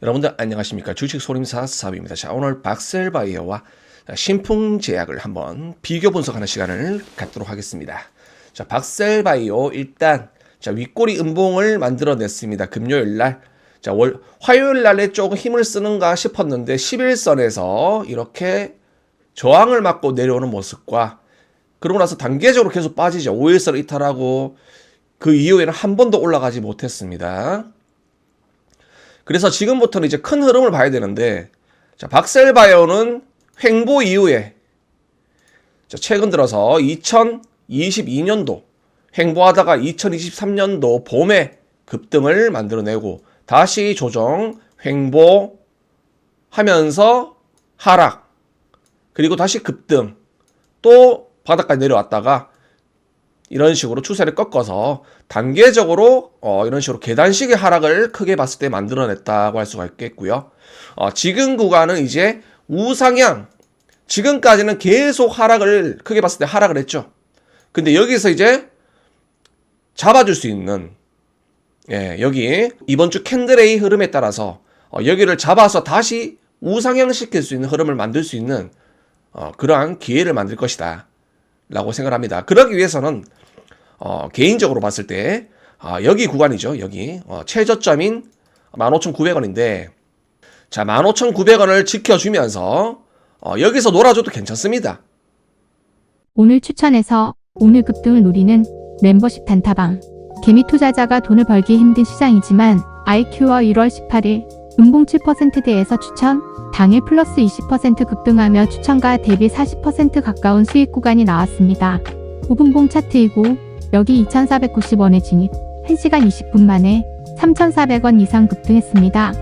여러분들 안녕하십니까 주식 소림사 사업입니다. 자 오늘 박셀바이어와 신풍제약을 한번 비교 분석하는 시간을 갖도록 하겠습니다. 자 박셀바이오 일단 자 윗꼬리 음봉을 만들어냈습니다. 금요일 날. 자 월, 화요일 날에 조금 힘을 쓰는가 싶었는데 11선에서 이렇게 저항을 맞고 내려오는 모습과 그러고 나서 단계적으로 계속 빠지죠. 5일선을 이탈하고 그 이후에는 한 번도 올라가지 못했습니다. 그래서 지금부터는 이제 큰 흐름을 봐야 되는데, 자, 박셀바이오는 횡보 이후에, 자, 최근 들어서 2022년도 횡보하다가 2023년도 봄에 급등을 만들어내고 다시 조정, 횡보 하면서 하락, 그리고 다시 급등, 또 바닥까지 내려왔다가 이런 식으로 추세를 꺾어서 단계적으로 어, 이런 식으로 계단식의 하락을 크게 봤을 때 만들어냈다고 할 수가 있겠고요. 어, 지금 구간은 이제 우상향. 지금까지는 계속 하락을 크게 봤을 때 하락을 했죠. 근데 여기서 이제 잡아줄 수 있는 예, 여기 이번 주 캔들의 흐름에 따라서 어, 여기를 잡아서 다시 우상향 시킬 수 있는 흐름을 만들 수 있는 어, 그러한 기회를 만들 것이다. 라고 생각합니다. 그러기 위해서는 어, 개인적으로 봤을 때 아, 여기 구간이죠. 여기 어, 최저점인 15,900원인데 자 15,900원을 지켜주면서 어, 여기서 놀아줘도 괜찮습니다. 오늘 추천해서 오늘 급등을 노리는 멤버십 단타방. 개미 투자자가 돈을 벌기 힘든 시장이지만 IQ와 1월 18일 음봉 7%대에서 추천, 당일 플러스 20% 급등하며 추천가 대비 40% 가까운 수익 구간이 나왔습니다. 5분봉 차트이고 여기 2,490원에 진입, 1시간 20분 만에 3,400원 이상 급등했습니다.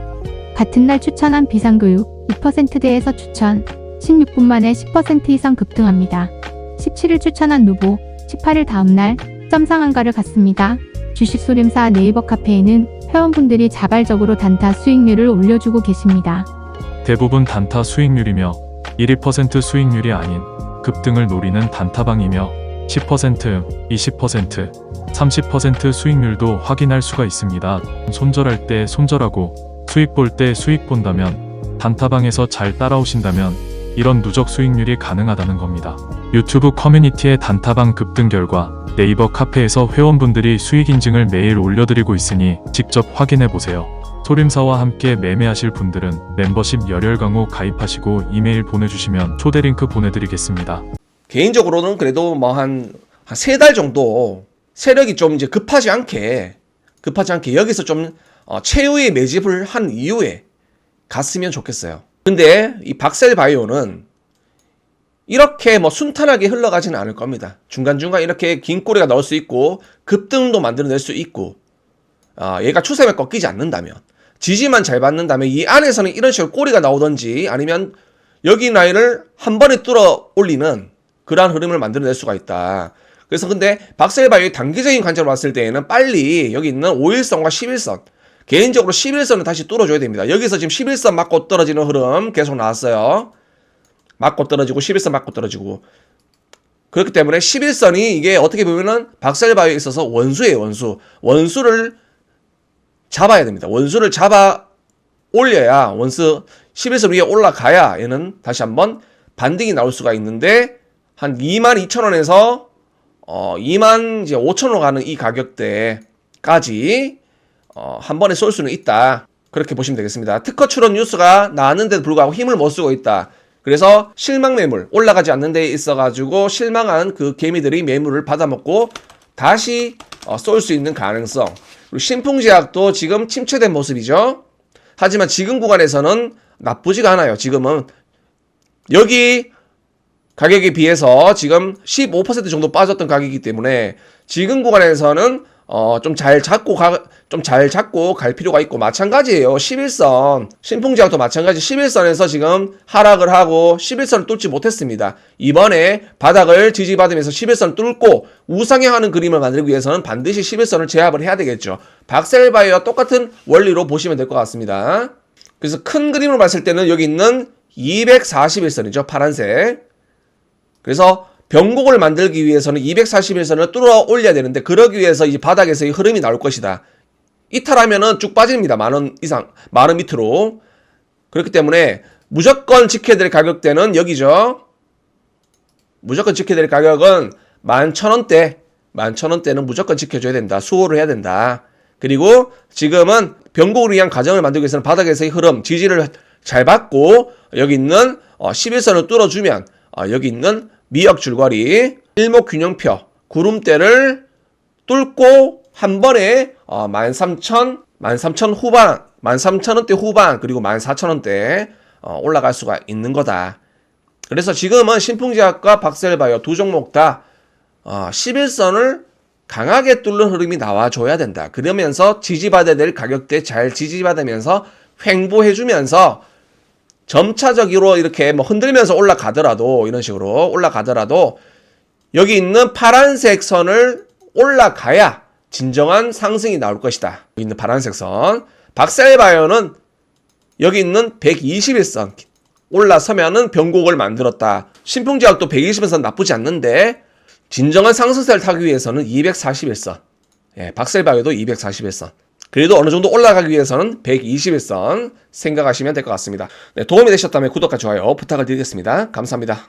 같은 날 추천한 비상교육 2%대에서 추천, 16분 만에 10% 이상 급등합니다. 17일 추천한 누보, 18일 다음날 점상한가를 갔습니다. 주식소림사 네이버 카페에는 회원분들이 자발적으로 단타 수익률을 올려주고 계십니다. 대부분 단타 수익률이며 1% 수익률이 아닌 급등을 노리는 단타방이며 10%, 20%, 30% 수익률도 확인할 수가 있습니다. 손절할 때 손절하고 수익 볼 때 수익 본다면 단타방에서 잘 따라오신다면 이런 누적 수익률이 가능하다는 겁니다. 유튜브 커뮤니티의 단타방 급등 결과 네이버 카페에서 회원분들이 수익 인증을 매일 올려드리고 있으니 직접 확인해 보세요. 소림사와 함께 매매하실 분들은 멤버십 열혈 강호 가입하시고 이메일 보내주시면 초대 링크 보내드리겠습니다. 개인적으로는 그래도 뭐 한 한 세 달 정도 세력이 좀 이제 급하지 않게 급하지 않게 여기서 좀 어, 최후의 매집을 한 이후에 갔으면 좋겠어요. 근데 이 박셀 바이오는 이렇게 뭐 순탄하게 흘러가지는 않을 겁니다. 중간중간 이렇게 긴 꼬리가 나올 수 있고 급등도 만들어낼 수 있고 아, 얘가 추세만 꺾이지 않는다면 지지만 잘 받는다면 이 안에서는 이런 식으로 꼬리가 나오던지 아니면 여기 라인을 한 번에 뚫어 올리는 그러한 흐름을 만들어낼 수가 있다. 그래서 근데 박셀바이의 단기적인 관점으로 봤을 때에는 빨리 여기 있는 5일선과 11선 개인적으로 11선을 다시 뚫어줘야 됩니다. 여기서 지금 11선 맞고 떨어지는 흐름 계속 나왔어요. 맞고 떨어지고 11선 맞고 떨어지고 그렇기 때문에 11선이 이게 어떻게 보면은 박셀바이에 있어서 원수예요 원수 원수를 잡아야 됩니다 원수를 잡아 올려야 원수 11선 위에 올라가야 얘는 다시 한번 반등이 나올 수가 있는데 한 22,000원에서 어 2만 이제 5천 원 가는 이 가격대까지 어, 한 번에 쏠 수는 있다. 그렇게 보시면 되겠습니다. 특허 출원 뉴스가 나왔는데도 불구하고 힘을 못 쓰고 있다. 그래서 실망 매물 올라가지 않는 데 있어 가지고 실망한 그 개미들이 매물을 받아먹고 다시 어, 쏠 수 있는 가능성. 그리고 신풍제약도 지금 침체된 모습이죠. 하지만 지금 구간에서는 나쁘지가 않아요. 지금은 여기 가격에 비해서 지금 15% 정도 빠졌던 가격이기 때문에 지금 구간에서는 어, 좀 잘 잡고 가, 좀 잘 잡고 갈 필요가 있고, 마찬가지예요. 11선. 신풍제약도 마찬가지 11선에서 지금 하락을 하고 11선을 뚫지 못했습니다. 이번에 바닥을 지지받으면서 11선 뚫고 우상향하는 그림을 만들기 위해서는 반드시 11선을 제압을 해야 되겠죠. 박셀바이와 똑같은 원리로 보시면 될 것 같습니다. 그래서 큰 그림으로 봤을 때는 여기 있는 241선이죠. 파란색. 그래서 변곡을 만들기 위해서는 241선을 뚫어 올려야 되는데 그러기 위해서 이 바닥에서 이 흐름이 나올 것이다. 이탈하면은 쭉 빠집니다. 만 원 이상, 만 원 밑으로. 그렇기 때문에 무조건 지켜야 될 가격대는 여기죠. 무조건 지켜야 될 가격은 11,000원대, 11,000원대는 무조건 지켜줘야 된다. 수호를 해야 된다. 그리고 지금은 변곡을 위한 과정을 만들기 위해서는 바닥에서의 흐름, 지지를 잘 받고 여기 있는 어, 11선을 뚫어주면 어, 여기 있는 미역 줄거리, 일목균형표, 구름대를 뚫고 한 번에 어, 13,000, 13,000 후반, 13,000원대 후반 그리고 14,000원대 어, 올라갈 수가 있는 거다. 그래서 지금은 신풍제약과 박셀바이오 두 종목 다 어, 11선을 강하게 뚫는 흐름이 나와줘야 된다. 그러면서 지지받아야 될 가격대 잘 지지받으면서 횡보해주면서 점차적으로 이렇게 뭐 흔들면서 올라가더라도 이런 식으로 올라가더라도 여기 있는 파란색 선을 올라가야 진정한 상승이 나올 것이다. 여기 있는 파란색 선. 박셀바이오는 여기 있는 121선 올라서면은 변곡을 만들었다. 신풍제약도 120선 나쁘지 않는데 진정한 상승세를 타기 위해서는 241선. 예, 박셀바이오도 241선. 그래도 어느 정도 올라가기 위해서는 121선 생각하시면 될 것 같습니다. 네, 도움이 되셨다면 구독과 좋아요 부탁을 드리겠습니다. 감사합니다.